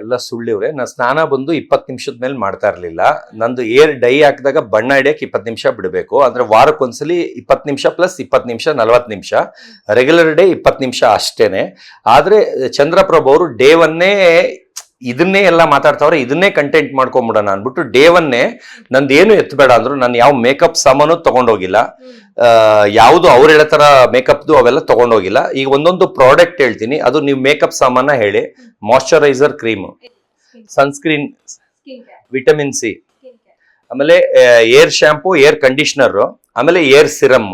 ಎಲ್ಲ ಸುಳ್ಳಿವ್ರೆ. ನಾನು ಸ್ನಾನ ಬಂದು ಇಪ್ಪತ್ತು ನಿಮಿಷದ ಮೇಲೆ ಮಾಡ್ತಾ ಇರ್ಲಿಲ್ಲ. ನಂದು ಏರ್ ಡೈ ಹಾಕಿದಾಗ ಬಣ್ಣ ಹಿಡಿಯಕ್ಕೆ ಇಪ್ಪತ್ತು ನಿಮಿಷ ಬಿಡಬೇಕು. ಅಂದ್ರೆ ವಾರಕ್ಕೊಂದ್ಸಲಿ ಇಪ್ಪತ್ತು ನಿಮಿಷ ಪ್ಲಸ್ ಇಪ್ಪತ್ತು ನಿಮಿಷ ನಲವತ್ತು ನಿಮಿಷ. ರೆಗ್ಯುಲರ್ ಡೇ ಇಪ್ಪತ್ತು ನಿಮಿಷ ಅಷ್ಟೇನೆ. ಆದ್ರೆ ಚಂದ್ರಪ್ರಭು ಅವರು ಡೇ ಒನ್ನೇ ಇದನ್ನೇ ಎಲ್ಲ ಮಾತಾಡ್ತಾವ್ರೆ ಇದನ್ನೇ ಕಂಟೆಂಟ್ ಮಾಡ್ಕೊಂಬಿಡೋಣ ಅಂದ್ಬಿಟ್ಟು ಡೇ ಒನ್ನೇ ನಂದು ಏನು ಎತ್ತಬೇಡ ಅಂದ್ರು ನಾನು ಯಾವ ಮೇಕಪ್ ಸಾಮಾನು ತಗೊಂಡೋಗಿಲ್ಲ. ಯಾವುದು ಅವ್ರು ಹೇಳೋ ಥರ ಮೇಕಪ್ದು ಅವೆಲ್ಲ ತಗೊಂಡೋಗಿಲ್ಲ. ಈಗ ಒಂದೊಂದು ಪ್ರಾಡಕ್ಟ್ ಹೇಳ್ತೀನಿ. ಅದು ನೀವು ಮೇಕಪ್ ಸಾಮಾನ ಹೇಳಿ. Moisturiser cream sunscreen vitamin C ಆಮೇಲೆ ಏರ್ ಶಾಂಪೂ ಏರ್ ಕಂಡೀಷ್ನರು ಆಮೇಲೆ hair serum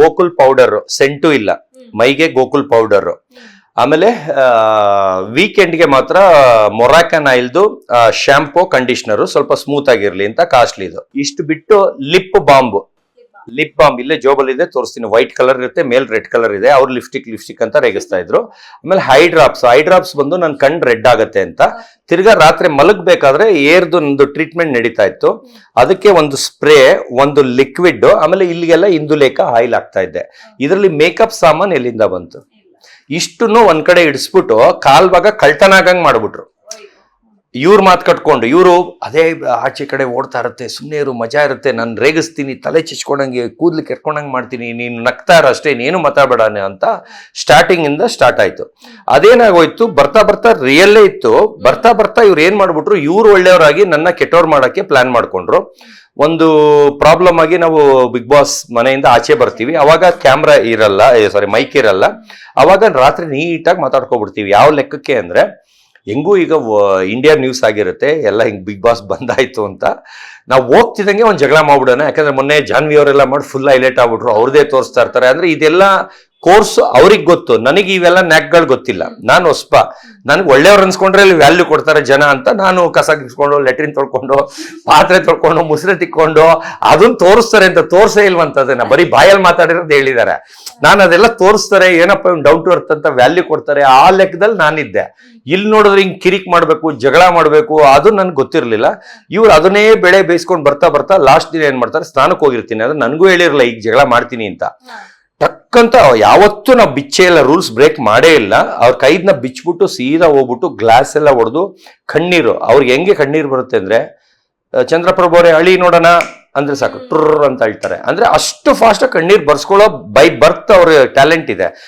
Gokul powder scent ಇಲ್ಲ. ಮೈಗೆ ಗೋಕುಲ್ ಪೌಡರ್ ಆಮೇಲೆ ವೀಕೆಂಡ್ಗೆ ಮಾತ್ರ ಮೊರಾಕನ್ ಆಯಿಲ್ದು ಶಾಂಪೂ ಕಂಡೀಷ್ನರು ಸ್ವಲ್ಪ ಸ್ಮೂತ್ ಆಗಿರಲಿ ಅಂತ ಕಾಸ್ಟ್ಲಿ ಇದು. ಇಷ್ಟು ಬಿಟ್ಟು ಲಿಪ್ ಬಾಂಬ್ ಲಿಪ್ ಬಾಮ್ ಇಲ್ಲೇ ಜೋಬಲ್ ಇದೆ ತೋರಿಸ್ತೀನಿ. ವೈಟ್ ಕಲರ್ ಇರುತ್ತೆ, ಮೇಲ್ ರೆಡ್ ಕಲರ್ ಇದೆ. ಅವ್ರು ಲಿಪ್ಸ್ಟಿಕ್ ಲಿಪ್ಸ್ಟಿಕ್ ಅಂತ ರೇಗಿಸ್ತಾ ಇದ್ರು. ಆಮೇಲೆ ಹೈ ಡ್ರಾಪ್ಸ್ ಹೈ ಡ್ರಾಪ್ಸ್ ಬಂದು ನನ್ನ ಕಣ್ಣು ರೆಡ್ ಆಗುತ್ತೆ ಅಂತ. ತಿರ್ಗಾ ರಾತ್ರಿ ಮಲಗಬೇಕಾದ್ರೆ ಏರ್ದು ಒಂದು ಟ್ರೀಟ್ಮೆಂಟ್ ನಡೀತಾ ಇತ್ತು. ಅದಕ್ಕೆ ಒಂದು ಸ್ಪ್ರೇ ಒಂದು ಲಿಕ್ವಿಡ್ ಆಮೇಲೆ ಇಲ್ಲಿಗೆಲ್ಲ ಇಂದುಲೇಖ ಆಯಿಲ್ ಆಗ್ತಾ ಇದ್ದೆ. ಇದರಲ್ಲಿ ಮೇಕಪ್ ಸಾಮಾನು ಎಲ್ಲಿಂದ ಬಂತು? ಇಷ್ಟನ್ನು ಒಂದ್ ಕಡೆ ಇಡಿಸ್ಬಿಟ್ಟು ಕಾಲ್ ಭಾಗ ಕಳ್ತನ ಆಗಂಗ್ ಮಾಡ್ಬಿಟ್ರು. ಇವ್ರ ಮಾತು ಕಟ್ಕೊಂಡು, ಇವರು ಅದೇ ಆಚೆ ಕಡೆ ಓಡ್ತಾ ಇರುತ್ತೆ ಸುಮ್ಮನೆ ಇರು, ಮಜಾ ಇರುತ್ತೆ, ನಾನು ರೇಗಿಸ್ತೀನಿ, ತಲೆ ಚಿಚ್ಕೊಂಡಂಗೆ, ಕೂದಲು ಕೆರ್ಕೊಂಡಂಗೆ ಮಾಡ್ತೀನಿ, ನೀನು ನಗ್ತಾ ಇರೋ ಅಷ್ಟೇ, ನೀನು ಮಾತಾಡಬೇಡಾನೆ ಅಂತ ಸ್ಟಾರ್ಟಿಂಗಿಂದ ಸ್ಟಾರ್ಟ್ ಆಯಿತು. ಅದೇನಾಗೋಯ್ತು, ಬರ್ತಾ ಬರ್ತಾ ರಿಯಲ್ಲೇ ಇತ್ತು, ಬರ್ತಾ ಬರ್ತಾ ಇವ್ರು ಏನು ಮಾಡ್ಬಿಟ್ರು, ಇವ್ರು ಒಳ್ಳೆಯವರಾಗಿ ನನ್ನ ಕೆಟ್ಟವ್ರು ಮಾಡೋಕ್ಕೆ ಪ್ಲ್ಯಾನ್ ಮಾಡಿಕೊಂಡ್ರು. ಒಂದು ಪ್ರಾಬ್ಲಮ್ ಆಗಿ ನಾವು ಬಿಗ್ ಬಾಸ್ ಮನೆಯಿಂದ ಆಚೆ ಬರ್ತೀವಿ, ಅವಾಗ ಕ್ಯಾಮ್ರಾ ಇರಲ್ಲ ಸಾರಿ ಮೈಕ್ ಇರಲ್ಲ, ಅವಾಗ ರಾತ್ರಿ ನೀಟಾಗಿ ಮಾತಾಡ್ಕೊಬಿಡ್ತೀವಿ. ಯಾವ ಲೆಕ್ಕಕ್ಕೆ ಅಂದ್ರೆ ಹೆಂಗೂ ಈಗ ಇಂಡಿಯಾ ನ್ಯೂಸ್ ಆಗಿರುತ್ತೆ, ಎಲ್ಲ ಹಿಂಗೆ ಬಿಗ್ ಬಾಸ್ ಬಂದಾಯ್ತು ಅಂತ. ನಾವು ಹೋಗ್ತಿದ್ದಂಗೆ ಒಂದು ಜಗಳ ಮಾಡ್ಬಿಡೋಣ. ಯಾಕಂದ್ರೆ ಮೊನ್ನೆ ಜಾನ್ವಿ ಅವರೆಲ್ಲ ಮಾಡಿ ಫುಲ್ ಹೈಲೈಟ್ ಆಗ್ಬಿಟ್ರು. ಅವ್ರದೇ ತೋರಿಸ್ತಾ ಇರ್ತಾರೆ. ಅಂದ್ರೆ ಇದೆಲ್ಲ ಕೋರ್ಸ್ ಅವ್ರಿಗೆ ಗೊತ್ತು, ನನಗೆ ಇವೆಲ್ಲ ನ್ಯಾಕ್ಗಳು ಗೊತ್ತಿಲ್ಲ. ನಾನು ಹೊಸ್ಪ, ನನಗೆ ಒಳ್ಳೆಯವ್ರು ಅನ್ಸ್ಕೊಂಡ್ರೆ ಇಲ್ಲಿ ವ್ಯಾಲ್ಯೂ ಕೊಡ್ತಾರೆ ಜನ ಅಂತ ನಾನು ಕಸ ಗಿಸ್ಕೊಂಡು ಲೆಟ್ರಿನ್ ತೊಳ್ಕೊಂಡು, ಪಾತ್ರೆ ತೊಳ್ಕೊಂಡು, ಮುಸ್ರೆ ತಿಕ್ಕೊಂಡು ಅದನ್ನ ತೋರಿಸ್ತಾರೆ ಅಂತ ತೋರಿಸೇ ಇಲ್ವಂತದನ್ನ. ಬರೀ ಬಾಯಲ್ಲಿ ಮಾತಾಡಿರೋದು ಹೇಳಿದ್ದಾರೆ ನಾನು ಅದೆಲ್ಲ ತೋರಿಸ್ತಾರೆ, ಏನಪ್ಪ ಡೌಟ್ ಟು ಅರ್ಥ ಅಂತ ವ್ಯಾಲ್ಯೂ ಕೊಡ್ತಾರೆ, ಆ ಲೆಕ್ಕದಲ್ಲಿ ನಾನಿದ್ದೆ. ಇಲ್ಲಿ ನೋಡಿದ್ರೆ ಹಿಂಗೆ ಕಿರಿಕ್ ಮಾಡಬೇಕು, ಜಗಳ ಮಾಡಬೇಕು, ಅದು ನನ್ಗೆ ಗೊತ್ತಿರಲಿಲ್ಲ. ಇವ್ರು ಅದನ್ನೇ ಬೆಳೆ ಬೇಯಿಸ್ಕೊಂಡು ಬರ್ತಾ ಬರ್ತಾ ಲಾಸ್ಟ್ ದಿನ ಏನ್ ಮಾಡ್ತಾರೆ ಸ್ನಾನಕ್ಕೆ ಹೋಗಿರ್ತೀನಿ. ಅದು ನನಗೂ ಹೇಳಿರಲ್ಲ ಈಗ ಜಗಳ ಮಾಡ್ತೀನಿ ಅಂತ. ಟಕ್ಕಂತ ಯಾವತ್ತೂ ನಾವು ಬಿಚ್ಚೆ ಇಲ್ಲ ರೂಲ್ಸ್ ಬ್ರೇಕ್ ಮಾಡೇ ಇಲ್ಲ. ಅವ್ರ ಕೈದ್ನ ಬಿಚ್ಬಿಟ್ಟು ಸೀದಾ ಹೋಗ್ಬಿಟ್ಟು ಗ್ಲಾಸ್ ಎಲ್ಲ ಹೊಡೆದು ಕಣ್ಣೀರು, ಅವ್ರಿಗೆ ಹೆಂಗೆ ಕಣ್ಣೀರು ಬರುತ್ತೆ ಅಂದ್ರೆ ಅವರೇ ಅಳಿ ನೋಡೋಣ ಅಂದ್ರೆ ಸಾಕು ಅಂತ ಹೇಳ್ತಾರೆ. ಅಂದ್ರೆ ಅಷ್ಟು ಫಾಸ್ಟ್ ಕಣ್ಣೀರು ಬರ್ಸ್ಕೊಳ್ಳೋ ಬೈ ಬರ್ತ್ ಅವ್ರ ಟ್ಯಾಲೆಂಟ್ ಇದೆ.